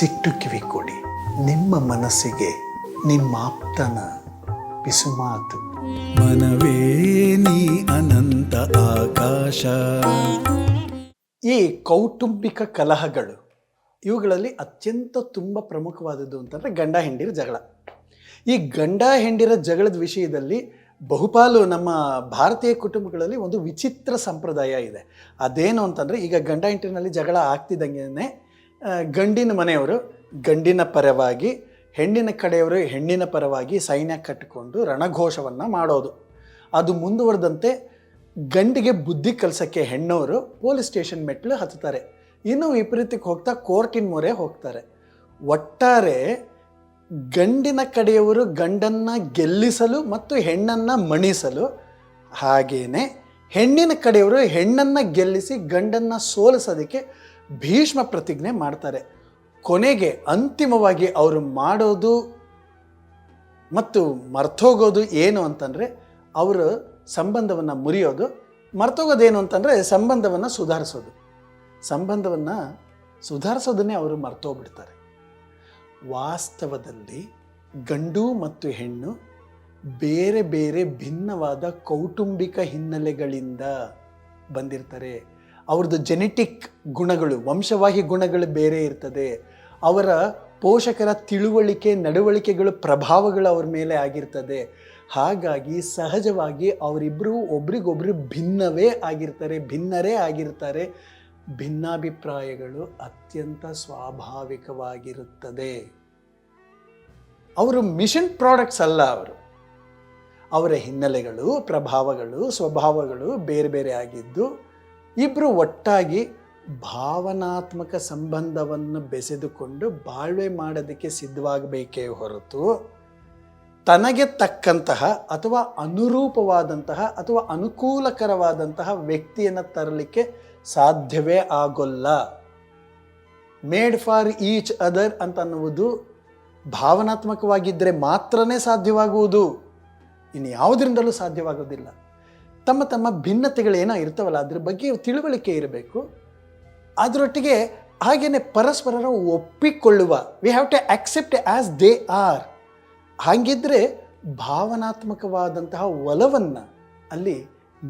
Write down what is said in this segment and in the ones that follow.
ಮನಸ್ಸಿಟ್ಟು ಕಿವಿ ಕೊಡಿ. ನಿಮ್ಮ ಮನಸ್ಸಿಗೆ ನಿಮ್ಮ ಆಪ್ತನ ಪಿಸುಮಾತು ಮನವೇ ನೀ ಅನಂತ ಆಕಾಶ. ಈ ಕೌಟುಂಬಿಕ ಕಲಹಗಳು ಇವುಗಳಲ್ಲಿ ಅತ್ಯಂತ ತುಂಬ ಪ್ರಮುಖವಾದದ್ದು ಅಂತಂದರೆ ಗಂಡ ಹೆಂಡಿರ ಜಗಳ. ಈ ಗಂಡ ಹೆಂಡಿರ ಜಗಳದ ವಿಷಯದಲ್ಲಿ ಬಹುಪಾಲು ನಮ್ಮ ಭಾರತೀಯ ಕುಟುಂಬಗಳಲ್ಲಿ ಒಂದು ವಿಚಿತ್ರ ಸಂಪ್ರದಾಯ ಇದೆ. ಅದೇನು ಅಂತಂದರೆ ಈಗ ಗಂಡ ಹೆಂಡರಿನಲ್ಲಿ ಜಗಳ ಆಗ್ತಿದ್ದಂಗೆ ಗಂಡಿನ ಮನೆಯವರು ಗಂಡಿನ ಪರವಾಗಿ, ಹೆಣ್ಣಿನ ಕಡೆಯವರು ಹೆಣ್ಣಿನ ಪರವಾಗಿ ಸೈನ್ಯ ಕಟ್ಟಿಕೊಂಡು ರಣಘೋಷವನ್ನು ಮಾಡೋದು. ಅದು ಮುಂದುವರೆದಂತೆ ಗಂಡಿಗೆ ಬುದ್ಧಿ ಕಲಿಸೋಕ್ಕೆ ಹೆಣ್ಣವರು ಪೊಲೀಸ್ ಸ್ಟೇಷನ್ ಮೆಟ್ಲು ಹತ್ತುತ್ತಾರೆ. ಇನ್ನು ವಿಪರೀತಕ್ಕೆ ಹೋಗ್ತಾ ಕೋರ್ಟಿನ ಮೊರೆ ಹೋಗ್ತಾರೆ. ಒಟ್ಟಾರೆ ಗಂಡಿನ ಕಡೆಯವರು ಗಂಡನ್ನು ಗೆಲ್ಲಿಸಲು ಮತ್ತು ಹೆಣ್ಣನ್ನು ಮಣಿಸಲು ಹಾಗೆಯೇ ಹೆಣ್ಣಿನ ಕಡೆಯವರು ಹೆಣ್ಣನ್ನು ಗೆಲ್ಲಿಸಿ ಗಂಡನ್ನು ಸೋಲಿಸೋದಕ್ಕೆ ಭೀಷ್ಮ ಪ್ರತಿಜ್ಞೆ ಮಾಡ್ತಾರೆ. ಕೊನೆಗೆ ಅಂತಿಮವಾಗಿ ಅವರು ಮಾಡೋದು ಮತ್ತು ಮರ್ತೋಗೋದು ಏನು ಅಂತಂದರೆ, ಅವರು ಸಂಬಂಧವನ್ನು ಮುರಿಯೋದು, ಮರ್ತೋಗೋದೇನು ಅಂತಂದರೆ ಸಂಬಂಧವನ್ನು ಸುಧಾರಿಸೋದು. ಸಂಬಂಧವನ್ನು ಸುಧಾರಿಸೋದನ್ನೇ ಅವರು ಮರ್ತೋಗ್ಬಿಡ್ತಾರೆ. ವಾಸ್ತವದಲ್ಲಿ ಗಂಡು ಮತ್ತು ಹೆಣ್ಣು ಬೇರೆ ಬೇರೆ ಭಿನ್ನವಾದ ಕೌಟುಂಬಿಕ ಹಿನ್ನೆಲೆಗಳಿಂದ ಬಂದಿರ್ತಾರೆ. ಅವ್ರದ್ದು ಜೆನೆಟಿಕ್ ಗುಣಗಳು, ವಂಶವಾಹಿ ಗುಣಗಳು ಬೇರೆ ಇರ್ತದೆ. ಅವರ ಪೋಷಕರ ತಿಳುವಳಿಕೆ, ನಡವಳಿಕೆಗಳು, ಪ್ರಭಾವಗಳು ಅವ್ರ ಮೇಲೆ ಆಗಿರ್ತದೆ. ಹಾಗಾಗಿ ಸಹಜವಾಗಿ ಅವರಿಬ್ಬರು ಒಬ್ರಿಗೊಬ್ರು ಭಿನ್ನವೇ ಆಗಿರ್ತಾರೆ, ಭಿನ್ನರೇ ಆಗಿರ್ತಾರೆ. ಭಿನ್ನಾಭಿಪ್ರಾಯಗಳು ಅತ್ಯಂತ ಸ್ವಾಭಾವಿಕವಾಗಿರುತ್ತದೆ. ಅವರು ಮಿಷನ್ ಪ್ರಾಡಕ್ಟ್ಸ್ ಅಲ್ಲ ಅವರು. ಅವರ ಹಿನ್ನೆಲೆಗಳು, ಪ್ರಭಾವಗಳು, ಸ್ವಭಾವಗಳು ಬೇರೆ ಬೇರೆ ಆಗಿದ್ದು ಇಬ್ಬರು ಒಟ್ಟಾಗಿ ಭಾವನಾತ್ಮಕ ಸಂಬಂಧವನ್ನು ಬೆಸೆದುಕೊಂಡು ಬಾಳ್ವೆ ಮಾಡೋದಕ್ಕೆ ಸಿದ್ಧವಾಗಬೇಕೇ ಹೊರತು ತನಗೆ ತಕ್ಕಂತಹ ಅಥವಾ ಅನುರೂಪವಾದಂತಹ ಅಥವಾ ಅನುಕೂಲಕರವಾದಂತಹ ವ್ಯಕ್ತಿಯನ್ನು ತರಲಿಕ್ಕೆ ಸಾಧ್ಯವೇ ಆಗೋಲ್ಲ. ಮೇಡ್ ಫಾರ್ ಈಚ್ ಅದರ್ ಅಂತ ಅನ್ನುವುದು ಭಾವನಾತ್ಮಕವಾಗಿದ್ದರೆ ಮಾತ್ರನೇ ಸಾಧ್ಯವಾಗುವುದು. ಇನ್ನು ಯಾವುದರಿಂದಲೂ ಸಾಧ್ಯವಾಗೋದಿಲ್ಲ ತಮ್ಮ ತಮ್ಮ ಭಿನ್ನತೆಗಳೇನೋ ಇರ್ತವಲ್ಲ, ಅದ್ರ ಬಗ್ಗೆ ತಿಳುವಳಿಕೆ ಇರಬೇಕು. ಅದರೊಟ್ಟಿಗೆ ಹಾಗೆಯೇ ಪರಸ್ಪರರ ಒಪ್ಪಿಕೊಳ್ಳುವ we have to accept as they are ಹಾಗಿದ್ರೆ ಭಾವನಾತ್ಮಕವಾದಂತಹ ಒಲವನ್ನು ಅಲ್ಲಿ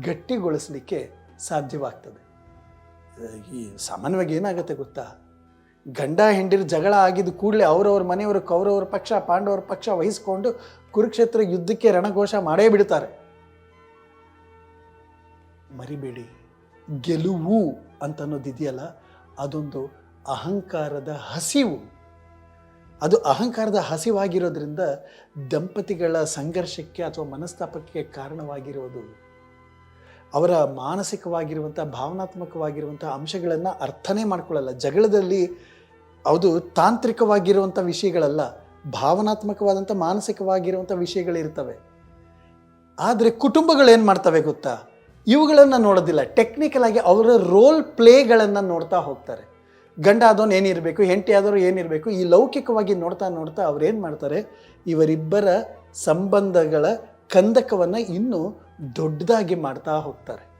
ಗಟ್ಟಿಗೊಳಿಸಲಿಕ್ಕೆ ಸಾಧ್ಯವಾಗ್ತದೆ. ಈ ಸಾಮಾನ್ಯವಾಗಿ ಏನಾಗುತ್ತೆ ಗೊತ್ತಾ? ಗಂಡ ಹೆಂಡಿರು ಜಗಳ ಆಗಿದ ಕೂಡಲೇ ಅವರವ್ರ ಮನೆಯವರು ಕೌರವರ ಪಕ್ಷ, ಪಾಂಡವರ ಪಕ್ಷ ವಹಿಸ್ಕೊಂಡು ಕುರುಕ್ಷೇತ್ರ ಯುದ್ಧಕ್ಕೆ ರಣಘೋಷ ಮಾಡೇ ಬಿಡ್ತಾರೆ. ಮರಿಬೇಡಿ. ಗೆಲುವು ಅಂತ ಅನ್ನೋದಿದೆಯಲ್ಲ ಅದೊಂದು ಅಹಂಕಾರದ ಹಸಿವು. ಅದು ಅಹಂಕಾರದ ಹಸಿವಾಗಿರೋದ್ರಿಂದ ದಂಪತಿಗಳ ಸಂಘರ್ಷಕ್ಕೆ ಅಥವಾ ಮನಸ್ತಾಪಕ್ಕೆ ಕಾರಣವಾಗಿರೋದು. ಅವರ ಮಾನಸಿಕವಾಗಿರುವಂಥ, ಭಾವನಾತ್ಮಕವಾಗಿರುವಂಥ ಅಂಶಗಳನ್ನು ಅರ್ಥನೇ ಮಾಡ್ಕೊಳ್ಳಲ್ಲ. ಜಗಳದಲ್ಲಿ ಅದು ತಾಂತ್ರಿಕವಾಗಿರುವಂಥ ವಿಷಯಗಳಲ್ಲ, ಭಾವನಾತ್ಮಕವಾದಂಥ ಮಾನಸಿಕವಾಗಿರುವಂಥ ವಿಷಯಗಳಿರ್ತವೆ. ಆದರೆ ಕುಟುಂಬಗಳೇನು ಮಾಡ್ತವೆ ಗೊತ್ತಾ? ಇವುಗಳನ್ನು ನೋಡೋದಿಲ್ಲ. ಟೆಕ್ನಿಕಲ್ ಆಗಿ ಅವರ ರೋಲ್ ಪ್ಲೇಗಳನ್ನು ನೋಡ್ತಾ ಹೋಗ್ತಾರೆ. ಗಂಡ ಆದವನು ಏನಿರಬೇಕು, ಹೆಂಡತಿ ಆದವರು ಏನಿರಬೇಕು, ಈ ಲೌಕಿಕವಾಗಿ ನೋಡ್ತಾ ನೋಡ್ತಾ ಅವ್ರೇನು ಮಾಡ್ತಾರೆ? ಇವರಿಬ್ಬರ ಸಂಬಂಧಗಳ ಕಂದಕವನ್ನು ಇನ್ನೂ ದೊಡ್ಡದಾಗಿ ಮಾಡ್ತಾ ಹೋಗ್ತಾರೆ.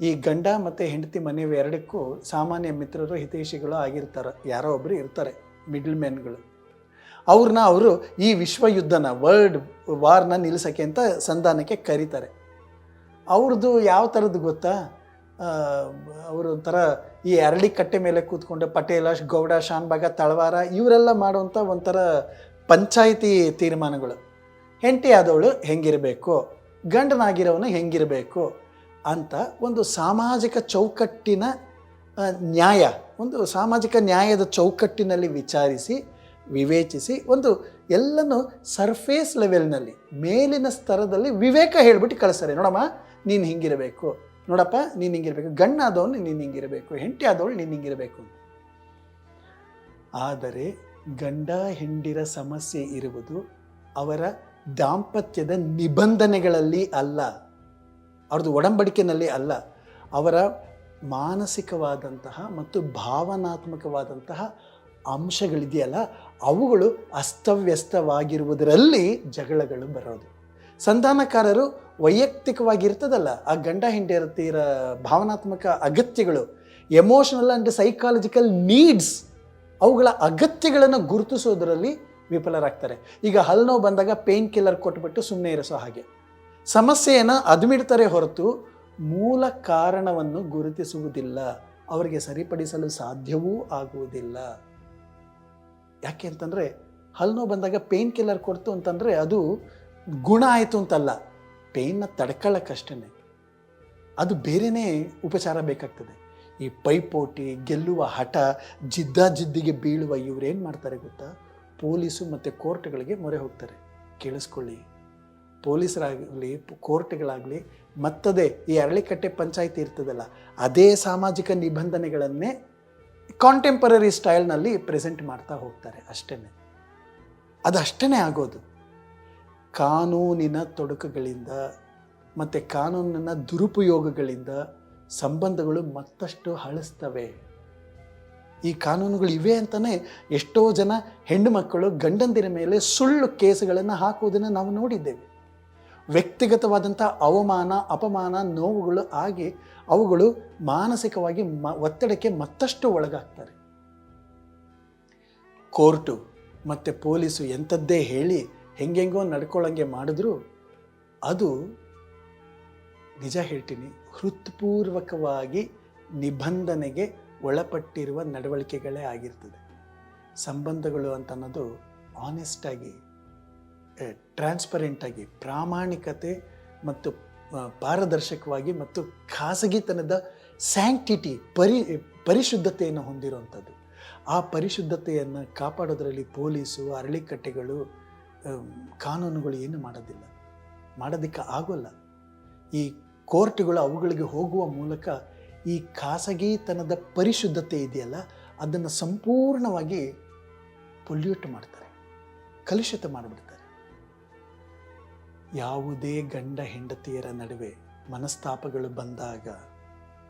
ಈ ಗಂಡ ಮತ್ತು ಹೆಂಡತಿ ಮನೆಯವು ಎರಡಕ್ಕೂ ಸಾಮಾನ್ಯ ಮಿತ್ರರು, ಹಿತೈಷಿಗಳು ಆಗಿರ್ತಾರೆ. ಯಾರೋ ಒಬ್ಬರು ಇರ್ತಾರೆ ಮಿಡ್ಲ್ ಮ್ಯಾನ್ಗಳು ಅವ್ರನ್ನ ಅವರು ಈ ವಿಶ್ವಯುದ್ಧನ ವರ್ಲ್ಡ್ ವಾರ್ನ ನಿಲ್ಲಿಸೋಕ್ಕೆ ಅಂತ ಸಂಧಾನಕ್ಕೆ ಕರೀತಾರೆ. ಅವ್ರದ್ದು ಯಾವ ಥರದ್ದು ಗೊತ್ತಾ? ಅವರು ಒಂಥರ ಈ ಅರಳಿ ಕಟ್ಟೆ ಮೇಲೆ ಕೂತ್ಕೊಂಡು ಪಟೇಲ ಗೌಡ ಶಾನ್ಭಾಗ ತಳವಾರ, ಇವರೆಲ್ಲ ಮಾಡುವಂಥ ಒಂಥರ ಪಂಚಾಯಿತಿ ತೀರ್ಮಾನಗಳು. ಹೆಂಟಿ ಆದವಳು ಹೆಂಗಿರಬೇಕು, ಗಂಡನಾಗಿರೋನು ಹೆಂಗಿರಬೇಕು ಅಂತ ಒಂದು ಸಾಮಾಜಿಕ ಚೌಕಟ್ಟಿನ ನ್ಯಾಯ, ಒಂದು ಸಾಮಾಜಿಕ ನ್ಯಾಯದ ಚೌಕಟ್ಟಿನಲ್ಲಿ ವಿಚಾರಿಸಿ, ವಿವೇಚಿಸಿ, ಒಂದು ಎಲ್ಲನೂ ಸರ್ಫೇಸ್ ಲೆವೆಲ್ನಲ್ಲಿ ಮೇಲಿನ ಸ್ತರದಲ್ಲಿ ವಿವೇಕ ಹೇಳಿಬಿಟ್ಟು ಕಳಿಸ್ತಾರೆ. ನೋಡಮ್ಮ ನೀನು ಹಿಂಗಿರಬೇಕು. ನೋಡಪ್ಪ, ನೀನು ಹಿಂಗಿರಬೇಕು. ಗಣ್ಣಾದವನು ನೀನು ಹಿಂಗಿರಬೇಕು. ಹೆಂಡತಿ ಆದವಳು ನೀನು ಹಿಂಗಿರಬೇಕು ಆದರೆ ಗಂಡ ಹೆಂಡಿರ ಸಮಸ್ಯೆ ಇರುವುದು ಅವರ ದಾಂಪತ್ಯದ ನಿಬಂಧನೆಗಳಲ್ಲಿ ಅಲ್ಲ. ಅವ್ರದ್ದು ಒಡಂಬಡಿಕೆನಲ್ಲಿ ಅಲ್ಲ. ಅವರ ಮಾನಸಿಕವಾದಂತಹ ಮತ್ತು ಭಾವನಾತ್ಮಕವಾದಂತಹ ಅಂಶಗಳಿದೆಯಲ್ಲ, ಅವುಗಳು ಅಸ್ತವ್ಯಸ್ತವಾಗಿರುವುದರಲ್ಲಿ ಜಗಳಗಳು ಬರೋದು. ಸಂಧಾನಕಾರರು ವೈಯಕ್ತಿಕವಾಗಿರ್ತದಲ್ಲ, ಆ ಗಂಡ ಹೆಂಡತಿಯರ ಭಾವನಾತ್ಮಕ ಅಗತ್ಯಗಳು ಎಮೋಷನಲ್ ಆ್ಯಂಡ್ ಸೈಕಾಲಜಿಕಲ್ ನೀಡ್ಸ್ ಅವುಗಳ ಅಗತ್ಯಗಳನ್ನು ಗುರುತಿಸೋದರಲ್ಲಿ ವಿಫಲರಾಗ್ತಾರೆ. ಈಗ ಹಲ್ ನೋವು ಬಂದಾಗ ಪೇನ್ ಕಿಲ್ಲರ್ ಕೊಟ್ಬಿಟ್ಟು ಸುಮ್ಮನೆ ಇರಿಸೋ ಹಾಗೆ. ಸಮಸ್ಯೆಯನ್ನು ಅದುಮಿಡ್ತಾರೆ ಹೊರತು ಮೂಲ ಕಾರಣವನ್ನು ಗುರುತಿಸುವುದಿಲ್ಲ. ಅವರಿಗೆ ಸರಿಪಡಿಸಲು ಸಾಧ್ಯವೂ ಆಗುವುದಿಲ್ಲ. ಯಾಕೆ ಅಂತಂದರೆ ಹಲ್ಲು ಬಂದಾಗ ಪೇನ್ ಕಿಲ್ಲರ್ ಕೊಡ್ತು ಅಂತಂದರೆ ಅದು ಗುಣ ಆಯಿತು ಅಂತಲ್ಲ. ಪೇನ್ನ ತಡ್ಕೊಳ್ಳೋಕ್ಕಷ್ಟೇ ಅದು ಬೇರೆಯೇ ಉಪಚಾರ ಬೇಕಾಗ್ತದೆ. ಈ ಪೈಪೋಟಿ, ಗೆಲ್ಲುವ ಹಠ ಜಿದ್ದಾಜಿದ್ದಿಗೆ ಬೀಳುವ ಇವರೇನು ಮಾಡ್ತಾರೆ ಗೊತ್ತಾ? ಪೊಲೀಸು ಮತ್ತು ಕೋರ್ಟ್ಗಳಿಗೆ ಮೊರೆ ಹೋಗ್ತಾರೆ. ಕೇಳಿಸ್ಕೊಳ್ಳಿ. ಪೊಲೀಸರಾಗಲಿ, ಕೋರ್ಟ್ಗಳಾಗಲಿ ಮತ್ತದೇ ಈ ಅರಳಿಕಟ್ಟೆ ಪಂಚಾಯತಿ ಇರ್ತದಲ್ಲ, ಅದೇ ಸಾಮಾಜಿಕ ನಿಬಂಧನೆಗಳನ್ನೇ ಕಾಂಟೆಂಪರರಿ ಸ್ಟೈಲ್ನಲ್ಲಿ ಪ್ರೆಸೆಂಟ್ ಮಾಡ್ತಾ ಹೋಗ್ತಾರೆ ಅಷ್ಟೇ ಅದು ಅಷ್ಟೇ ಆಗೋದು. ಕಾನೂನಿನ ತೊಡಕುಗಳಿಂದ ಮತ್ತು ಕಾನೂನಿನ ದುರುಪಯೋಗಗಳಿಂದ ಸಂಬಂಧಗಳು ಮತ್ತಷ್ಟು ಹಳಿಸ್ತವೆ ಈ ಕಾನೂನುಗಳು ಇವೆ ಅಂತಲೇ ಎಷ್ಟೋ ಜನ ಹೆಣ್ಣು ಮಕ್ಕಳು ಗಂಡಂದಿನ ಮೇಲೆ ಸುಳ್ಳು ಕೇಸುಗಳನ್ನು ಹಾಕುವುದನ್ನು ನಾವು ನೋಡಿದ್ದೇವೆ. ವ್ಯಕ್ತಿಗತವಾದಂಥ ಅವಮಾನ, ಅಪಮಾನ, ನೋವುಗಳು ಆಗಿ ಅವುಗಳು ಮಾನಸಿಕವಾಗಿ ಮ, ಒತ್ತಡಕ್ಕೆ ಮತ್ತಷ್ಟು ಒಳಗಾಗ್ತಾರೆ ಕೋರ್ಟು ಮತ್ತು ಪೊಲೀಸು ಎಂಥದ್ದೇ ಹೇಳಿ ಹೆಂಗೆಂಗೋ ನಡ್ಕೊಳ್ಳಂಗೆ ಮಾಡಿದ್ರು ಅದು ನಿಜ ಹೇಳ್ತೀನಿ, ಹೃತ್ಪೂರ್ವಕವಾಗಿ ನಿಬಂಧನೆಗೆ ಒಳಪಟ್ಟಿರುವ ನಡವಳಿಕೆಗಳೇ ಆಗಿರ್ತದೆ. ಸಂಬಂಧಗಳು ಅಂತ ಅನ್ನೋದು ಆನೆಸ್ಟಾಗಿ ಟ್ರಾನ್ಸ್ಪರೆಂಟಾಗಿ ಪ್ರಾಮಾಣಿಕತೆ ಮತ್ತು ಪಾರದರ್ಶಕವಾಗಿ ಮತ್ತು ಖಾಸಗಿತನದ ಸ್ಯಾಂಕ್ಟಿಟಿ ಪರಿ, ಪರಿಶುದ್ಧತೆಯನ್ನು ಹೊಂದಿರುವಂಥದ್ದು. ಆ ಪರಿಶುದ್ಧತೆಯನ್ನು ಕಾಪಾಡೋದರಲ್ಲಿ ಪೊಲೀಸು, ಅರಳಿಕಟ್ಟೆಗಳು ಕಾನೂನುಗಳು ಏನು ಮಾಡೋದಿಲ್ಲ. ಮಾಡೋದಕ್ಕೆ ಆಗೋಲ್ಲ. ಈ ಕೋರ್ಟ್ಗಳು ಅವುಗಳಿಗೆ ಹೋಗುವ ಮೂಲಕ ಈ ಖಾಸಗಿತನದ ಪರಿಶುದ್ಧತೆ ಇದೆಯಲ್ಲ, ಅದನ್ನು ಸಂಪೂರ್ಣವಾಗಿ ಪೊಲ್ಯೂಟ್ ಮಾಡ್ತಾರೆ, ಕಲುಷಿತ ಮಾಡಿಬಿಡ್ತಾರೆ. ಯಾವುದೇ ಗಂಡ ಹೆಂಡತಿಯರ ನಡುವೆ ಮನಸ್ತಾಪಗಳು ಬಂದಾಗ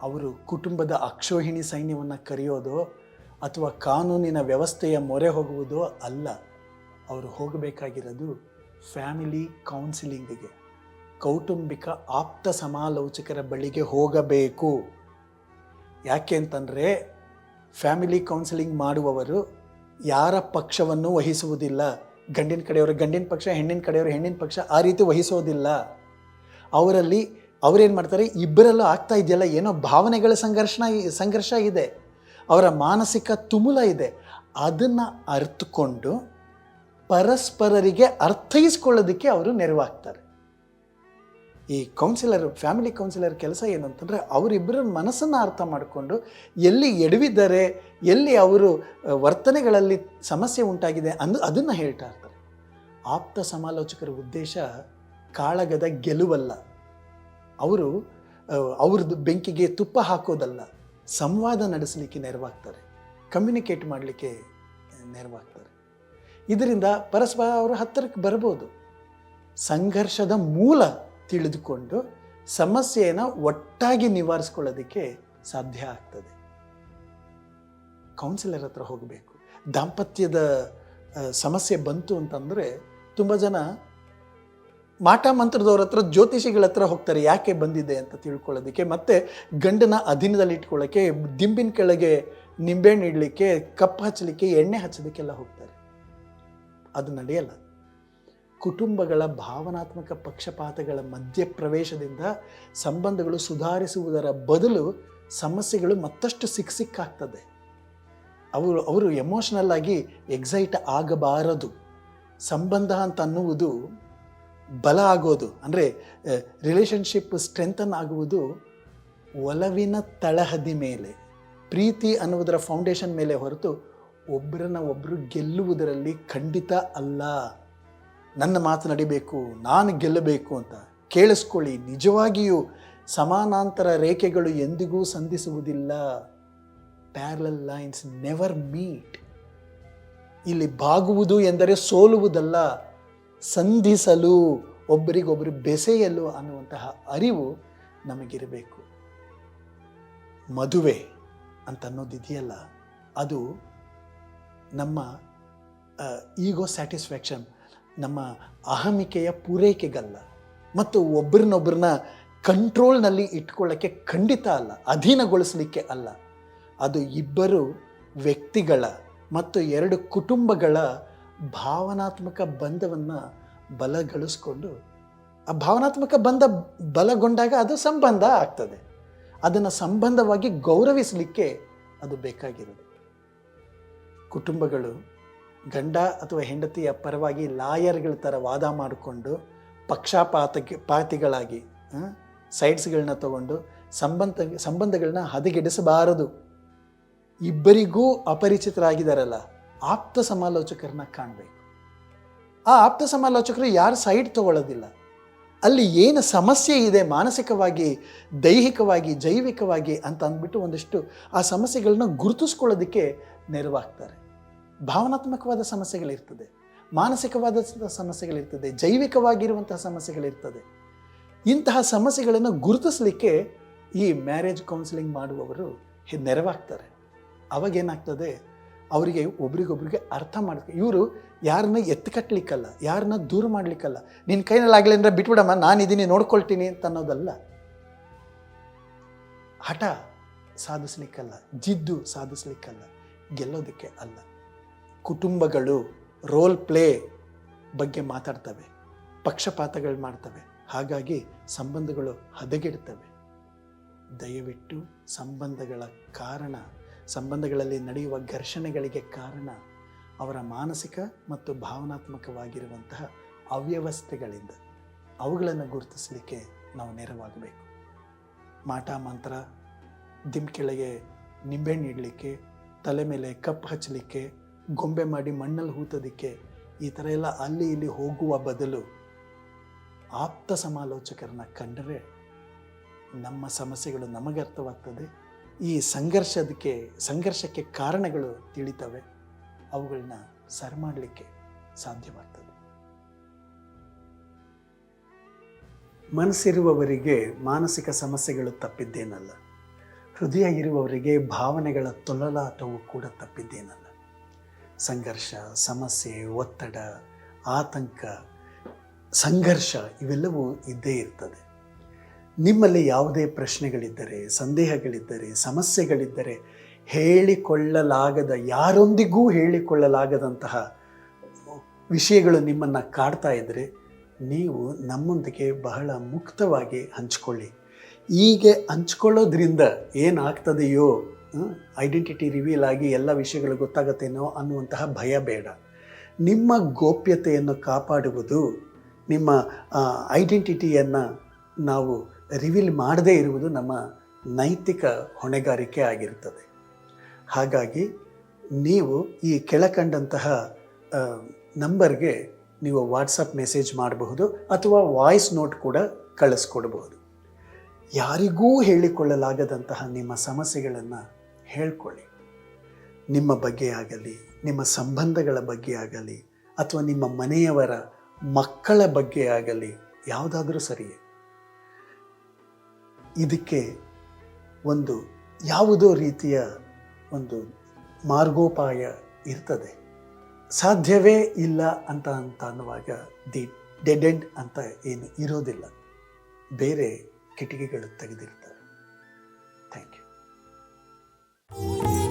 ಅವರು ಕುಟುಂಬದ ಅಕ್ಷೋಹಿಣಿ ಸೈನ್ಯವನ್ನು ಕರೆಯೋದೋ ಅಥವಾ ಕಾನೂನಿನ ವ್ಯವಸ್ಥೆಯ ಮೊರೆ ಹೋಗುವುದೋ ಅಲ್ಲ. ಅವರು ಹೋಗಬೇಕಾಗಿರೋದು ಫ್ಯಾಮಿಲಿ ಕೌನ್ಸಿಲಿಂಗಿಗೆ. ಕೌಟುಂಬಿಕ ಆಪ್ತ ಸಮಾಲೋಚಕರ ಬಳಿಗೆ ಹೋಗಬೇಕು. ಯಾಕೆ ಅಂತಂದರೆ ಫ್ಯಾಮಿಲಿ ಕೌನ್ಸಿಲಿಂಗ್ ಮಾಡುವವರು ಯಾರ ಪಕ್ಷವನ್ನು ವಹಿಸುವುದಿಲ್ಲ. ಗಂಡಿನ ಕಡೆಯವರು ಗಂಡಿನ ಪಕ್ಷ, ಹೆಣ್ಣಿನ ಕಡೆಯವರು ಹೆಣ್ಣಿನ ಪಕ್ಷ ಆ ರೀತಿ ವಹಿಸೋದಿಲ್ಲ. ಅವರಲ್ಲಿ ಅವರೇನು ಮಾಡ್ತಾರೆ? ಇಬ್ಬರಲ್ಲೂ ಆಗ್ತಾ ಇದೆಯಲ್ಲ, ಏನೋ ಭಾವನೆಗಳ ಸಂಘರ್ಷಣ ಸಂಘರ್ಷ ಇದೆ. ಅವರ ಮಾನಸಿಕ ತುಮುಲ ಇದೆ. ಅದನ್ನು ಅರ್ಥಕೊಂಡು ಪರಸ್ಪರರಿಗೆ ಅರ್ಥೈಸ್ಕೊಳ್ಳೋದಕ್ಕೆ ಅವರು ನೆರವಾಗ್ತಾರೆ. ಈ ಕೌನ್ಸಿಲರ್ ಫ್ಯಾಮಿಲಿ ಕೌನ್ಸಿಲರ್ ಕೆಲಸ ಏನು ಅಂತಂದರೆ ಅವರಿಬ್ಬರ ಮನಸ್ಸನ್ನು ಅರ್ಥ ಮಾಡಿಕೊಂಡು ಎಲ್ಲಿ ಎಡವಿದ್ದಾರೆ, ಎಲ್ಲಿ ಅವರು ವರ್ತನೆಗಳಲ್ಲಿ ಸಮಸ್ಯೆ ಉಂಟಾಗಿದೆ ಅಂದು, ಅದನ್ನು ಹೇಳ್ತಾ ಇರ್ತಾರೆ. ಆಪ್ತ ಸಮಾಲೋಚಕರ ಉದ್ದೇಶ ಕಾಳಗದ ಗೆಲುವಲ್ಲ. ಅವರು ಅವ್ರದ್ದು ಬೆಂಕಿಗೆ ತುಪ್ಪ ಹಾಕೋದಲ್ಲ, ಸಂವಾದ ನಡೆಸಲಿಕ್ಕೆ ನೆರವಾಗ್ತಾರೆ. ಕಮ್ಯುನಿಕೇಟ್ ಮಾಡಲಿಕ್ಕೆ ನೆರವಾಗ್ತಾರೆ. ಇದರಿಂದ ಪರಸ್ಪರ ಅವರು ಹತ್ತಿರಕ್ಕೆ ಬರ್ಬೋದು. ಸಂಘರ್ಷದ ಮೂಲ ತಿಳಿದುಕೊಂಡು ಸಮಸ್ಯೆಯನ್ನು ಒಟ್ಟಾಗಿ ನಿವಾರಿಸ್ಕೊಳ್ಳೋದಕ್ಕೆ ಸಾಧ್ಯ ಆಗ್ತದೆ. ಕೌನ್ಸಿಲರ್ ಹತ್ರ ಹೋಗಬೇಕು. ದಾಂಪತ್ಯದ ಸಮಸ್ಯೆ ಬಂತು ಅಂತಂದರೆ ತುಂಬ ಜನ ಮಾಟ ಮಂತ್ರದವ್ರ ಹತ್ರ, ಜ್ಯೋತಿಷಿಗಳ ಹತ್ರ ಹೋಗ್ತಾರೆ, ಯಾಕೆ ಬಂದಿದೆ ಅಂತ ತಿಳ್ಕೊಳ್ಳೋದಕ್ಕೆ. ಮತ್ತು ಗಂಡನ ಅಧೀನದಲ್ಲಿ ಇಟ್ಕೊಳ್ಳೋಕ್ಕೆ ದಿಂಬಿನ ಕೆಳಗೆ ನಿಂಬೆಹಣ್ಣು ಇಡಲಿಕ್ಕೆ ಕಪ್ಪು ಹಚ್ಚಲಿಕ್ಕೆ, ಎಣ್ಣೆ ಹಚ್ಚೋದಕ್ಕೆಲ್ಲ ಹೋಗ್ತಾರೆ. ಅದು ನಡೆಯಲ್ಲ. ಕುಟುಂಬಗಳ ಭಾವನಾತ್ಮಕ ಪಕ್ಷಪಾತಗಳ ಮಧ್ಯ ಪ್ರವೇಶದಿಂದ ಸಂಬಂಧಗಳು ಸುಧಾರಿಸುವುದರ ಬದಲು ಸಮಸ್ಯೆಗಳು ಮತ್ತಷ್ಟು ಸಿಕ್ ಸಿಕ್ಕಾಗ್ತದೆ. ಅವರು ಅವರು ಎಮೋಷನಲ್ ಆಗಿ ಎಕ್ಸೈಟ್ ಆಗಬಾರದು. ಸಂಬಂಧ ಅಂತ ಅನ್ನುವುದು ಬಲ ಆಗೋದು. ಅಂದರೆ ರಿಲೇಷನ್ಶಿಪ್ ಸ್ಟ್ರೆಂಥನ್ ಆಗುವುದು ಒಲವಿನ ತಳಹದಿ ಮೇಲೆ. ಪ್ರೀತಿ ಅನ್ನುವುದರ ಫೌಂಡೇಶನ್ ಮೇಲೆ ಹೊರತು ಒಬ್ಬರನ್ನ ಒಬ್ಬರು ಗೆಲ್ಲುವುದರಲ್ಲಿ ಖಂಡಿತ ಅಲ್ಲ. ನನ್ನ ಮಾತು ನಡಿಬೇಕು, ನಾನು ಗೆಲ್ಲಬೇಕು ಅಂತ ಕೇಳಿಸ್ಕೊಳ್ಳಿ. ನಿಜವಾಗಿಯೂ ಸಮಾನಾಂತರ ರೇಖೆಗಳು ಎಂದಿಗೂ ಸಂಧಿಸುವುದಿಲ್ಲ. ಪ್ಯಾರಲಲ್ ಲೈನ್ಸ್ ನೆವರ್ ಮೀಟ್ ಇಲ್ಲಿ ಬಾಗುವುದು ಎಂದರೆ ಸೋಲುವುದಲ್ಲ. ಸಂಧಿಸಲು ಒಬ್ಬರಿಗೊಬ್ಬರು ಬೆಸೆಯಲು ಅನ್ನುವಂತಹ ಅರಿವು ನಮಗಿರಬೇಕು. ಮದುವೆ ಅಂತ ಅನ್ನೋದಿದೆಯಲ್ಲ ಅದು ನಮ್ಮ ಈಗೋ ಸ್ಯಾಟಿಸ್ಫ್ಯಾಕ್ಷನ್ ನಮ್ಮ ಅಹಮಿಕೆಯ ಪೂರೈಕೆಗಲ್ಲ. ಮತ್ತು ಒಬ್ಬರನ್ನೊಬ್ಬರನ್ನ ಕಂಟ್ರೋಲ್ನಲ್ಲಿ ಇಟ್ಕೊಳ್ಳೋಕ್ಕೆ ಖಂಡಿತ ಅಲ್ಲ, ಅಧೀನಗೊಳಿಸಲಿಕ್ಕೆ ಅಲ್ಲ. ಅದು ಇಬ್ಬರು ವ್ಯಕ್ತಿಗಳ ಮತ್ತು ಎರಡು ಕುಟುಂಬಗಳ ಭಾವನಾತ್ಮಕ ಬಂಧವನ್ನು ಬಲಗೊಳಿಸ್ಕೊಂಡು, ಆ ಭಾವನಾತ್ಮಕ ಬಂಧ ಬಲಗೊಂಡಾಗ ಅದು ಸಂಬಂಧ ಆಗ್ತದೆ. ಅದನ್ನು ಸಂಬಂಧವಾಗಿ ಗೌರವಿಸಲಿಕ್ಕೆ ಅದು ಬೇಕಾಗಿರೋದು. ಕುಟುಂಬಗಳು ಗಂಡ ಅಥವಾ ಹೆಂಡತಿಯ ಪರವಾಗಿ ಲಾಯರ್ಗಳ ಥರ ವಾದ ಮಾಡಿಕೊಂಡು ಪಕ್ಷಪಾತಕ್ಕೆ ಪಾತಿಗಳಾಗಿ ಸೈಡ್ಸ್ಗಳನ್ನ ತಗೊಂಡು ಸಂಬಂಧ ಸಂಬಂಧಗಳನ್ನ ಹದಗೆಡಿಸಬಾರದು. ಇಬ್ಬರಿಗೂ ಅಪರಿಚಿತರಾಗಿದ್ದಾರಲ್ಲ, ಆಪ್ತ ಸಮಾಲೋಚಕರನ್ನ ಕಾಣಬೇಕು. ಆ ಆಪ್ತ ಸಮಾಲೋಚಕರು ಯಾರು ಸೈಡ್ ತಗೊಳ್ಳೋದಿಲ್ಲ. ಅಲ್ಲಿ ಏನು ಸಮಸ್ಯೆ ಇದೆ ಮಾನಸಿಕವಾಗಿ, ದೈಹಿಕವಾಗಿ, ಜೈವಿಕವಾಗಿ ಅಂತ ಅಂದ್ಬಿಟ್ಟು ಒಂದಿಷ್ಟು ಆ ಸಮಸ್ಯೆಗಳನ್ನ ಗುರುತಿಸ್ಕೊಳ್ಳೋದಕ್ಕೆ ನೆರವಾಗ್ತಾರೆ. ಭಾವನಾತ್ಮಕವಾದ ಸಮಸ್ಯೆಗಳಿರ್ತದೆ, ಮಾನಸಿಕವಾದ ಸಮಸ್ಯೆಗಳಿರ್ತದೆ, ಜೈವಿಕವಾಗಿರುವಂತಹ ಸಮಸ್ಯೆಗಳಿರ್ತದೆ. ಇಂತಹ ಸಮಸ್ಯೆಗಳನ್ನು ಗುರುತಿಸಲಿಕ್ಕೆ ಈ ಮ್ಯಾರೇಜ್ ಕೌನ್ಸಿಲಿಂಗ್ ಮಾಡುವವರು ನೆರವಾಗ್ತಾರೆ. ಅವಾಗೇನಾಗ್ತದೆ ಅವರಿಗೆ ಒಬ್ರಿಗೊಬ್ರಿಗೆ ಅರ್ಥ ಮಾಡ್ಕೊ, ಇವರು ಯಾರನ್ನ ಎತ್ತಿ ಕಟ್ಟಲಿಕ್ಕಲ್ಲ ಯಾರನ್ನ ದೂರ ಮಾಡಲಿಕ್ಕಲ್ಲ ನಿನ್ನ ಕೈನಲ್ಲಿ ಆಗಲಿ ಅಂದರೆ ಬಿಟ್ಬಿಡಮ್ಮ, ನಾನಿದ್ದೀನಿ, ನೋಡ್ಕೊಳ್ತೀನಿ ಅಂತ ಅನ್ನೋದಲ್ಲ. ಹಠ ಸಾಧಿಸ್ಲಿಕ್ಕಲ್ಲ, ಜಿದ್ದು ಸಾಧಿಸ್ಲಿಕ್ಕಲ್ಲ, ಗೆಲ್ಲೋದಕ್ಕೆ ಅಲ್ಲ. ಕುಟುಂಬಗಳು ರೋಲ್ ಪ್ಲೇ ಬಗ್ಗೆ ಮಾತಾಡ್ತವೆ, ಪಕ್ಷಪಾತಗಳು ಮಾಡ್ತವೆ, ಹಾಗಾಗಿ ಸಂಬಂಧಗಳು ಹದಗೆಡ್ತವೆ. ದಯವಿಟ್ಟು ಸಂಬಂಧಗಳ ಕಾರಣ, ಸಂಬಂಧಗಳಲ್ಲಿ ನಡೆಯುವ ಘರ್ಷಣೆಗಳಿಗೆ ಕಾರಣ ಅವರ ಮಾನಸಿಕ ಮತ್ತು ಭಾವನಾತ್ಮಕವಾಗಿರುವಂತಹ ಅವ್ಯವಸ್ಥೆಗಳಿಂದ ಅವುಗಳನ್ನು ಗುರುತಿಸಲಿಕ್ಕೆ ನಾವು ನೆರವಾಗಬೇಕು. ಮಾಟ ಮಂತ್ರ ದಿಮ್ ಕೆಳಗೆ ನಿಂಬೆಹಣ್ಣು ಇಡಲಿಕ್ಕೆ ತಲೆ ಮೇಲೆ ಕಪ್ಪು ಹಚ್ಚಲಿಕ್ಕೆ ಗೊಂಬೆ ಮಾಡಿ ಮಣ್ಣಲ್ಲಿ ಹೂತೋದಕ್ಕೆ ಈ ಥರ ಎಲ್ಲ ಅಲ್ಲಿ ಇಲ್ಲಿ ಹೋಗುವ ಬದಲು ಆಪ್ತ ಸಮಾಲೋಚಕರನ್ನ ಕಂಡರೆ ನಮ್ಮ ಸಮಸ್ಯೆಗಳು ನಮಗೆ ಅರ್ಥವಾಗ್ತದೆ. ಈ ಸಂಘರ್ಷದಕ್ಕೆ, ಸಂಘರ್ಷಕ್ಕೆ ಕಾರಣಗಳು ತಿಳಿತವೆ. ಅವುಗಳನ್ನ ಸರಿ ಮಾಡಲಿಕ್ಕೆ ಸಾಧ್ಯವಾಗ್ತದೆ. ಮನಸ್ಸಿರುವವರಿಗೆ ಮಾನಸಿಕ ಸಮಸ್ಯೆಗಳು ತಪ್ಪಿದ್ದೇನಲ್ಲ. ಹೃದಯ ಇರುವವರಿಗೆ ಭಾವನೆಗಳ ತೊಳಲಾಟವು ಕೂಡ ತಪ್ಪಿದ್ದೇನಲ್ಲ. ಸಂಘರ್ಷ, ಸಮಸ್ಯೆ, ಒತ್ತಡ, ಆತಂಕ, ಸಂಘರ್ಷ ಇವೆಲ್ಲವೂ ಇದ್ದೇ ಇರ್ತದೆ. ನಿಮ್ಮಲ್ಲಿ ಯಾವುದೇ ಪ್ರಶ್ನೆಗಳಿದ್ದರೆ, ಸಂದೇಹಗಳಿದ್ದರೆ, ಸಮಸ್ಯೆಗಳಿದ್ದರೆ ಹೇಳಿಕೊಳ್ಳಲಾಗದ, ಯಾರೊಂದಿಗೂ ಹೇಳಿಕೊಳ್ಳಲಾಗದಂತಹ ವಿಷಯಗಳು ನಿಮ್ಮನ್ನು ಕಾಡ್ತಾ ಇದ್ದರೆ ನೀವು ನಮ್ಮೊಂದಿಗೆ ಬಹಳ ಮುಕ್ತವಾಗಿ ಹಂಚ್ಕೊಳ್ಳಿ. ಹೀಗೆ ಹಂಚ್ಕೊಳ್ಳೋದ್ರಿಂದ ಏನಾಗ್ತದೆಯೋ ಐಡೆಂಟಿಟಿ ರಿವೀಲ್ ಆಗಿ ಎಲ್ಲ ವಿಷಯಗಳು ಗೊತ್ತಾಗತ್ತೇನೋ ಅನ್ನುವಂತಹ ಭಯ ಬೇಡ. ನಿಮ್ಮ ಗೋಪ್ಯತೆಯನ್ನು ಕಾಪಾಡುವುದು, ನಿಮ್ಮ ಐಡೆಂಟಿಟಿಯನ್ನು ನಾವು ರಿವೀಲ್ ಮಾಡದೇ ಇರುವುದು ನಮ್ಮ ನೈತಿಕ ಹೊಣೆಗಾರಿಕೆ ಆಗಿರುತ್ತದೆ ಹಾಗಾಗಿ ನೀವು ಈ ಕೆಳಕಂಡಂತಹ ನಂಬರ್ಗೆ ನೀವು ವಾಟ್ಸಪ್ ಮೆಸೇಜ್ ಮಾಡಬಹುದು ಅಥವಾ ವಾಯ್ಸ್ ನೋಟ್ ಕೂಡ ಕಳಿಸ್ಕೊಡ್ಬಹುದು. ಯಾರಿಗೂ ಹೇಳಿಕೊಳ್ಳಲಾಗದಂತಹ ನಿಮ್ಮ ಸಮಸ್ಯೆಗಳನ್ನು ಹೇಳ್ಕೊಳ್ಳಿ. ನಿಮ್ಮ ಬಗ್ಗೆ ಆಗಲಿ, ನಿಮ್ಮ ಸಂಬಂಧಗಳ ಬಗ್ಗೆ ಆಗಲಿ, ಅಥವಾ ನಿಮ್ಮ ಮನೆಯವರ ಮಕ್ಕಳ ಬಗ್ಗೆ ಆಗಲಿ, ಯಾವುದಾದ್ರೂ ಸರಿಯೇ ಇದಕ್ಕೆ ಒಂದು ಯಾವುದೋ ರೀತಿಯ ಒಂದು ಮಾರ್ಗೋಪಾಯ ಇರ್ತದೆ. ಸಾಧ್ಯವೇ ಇಲ್ಲ ಅಂತ ಅಂತ ಅನ್ನುವಾಗ ದಿ ಡೆಡೆಂಡ್ ಅಂತ ಏನು ಇರೋದಿಲ್ಲ. ಬೇರೆ ಕಿಟಕಿಗಳು ತೆಗೆದಿರ್ತವೆ Thank you.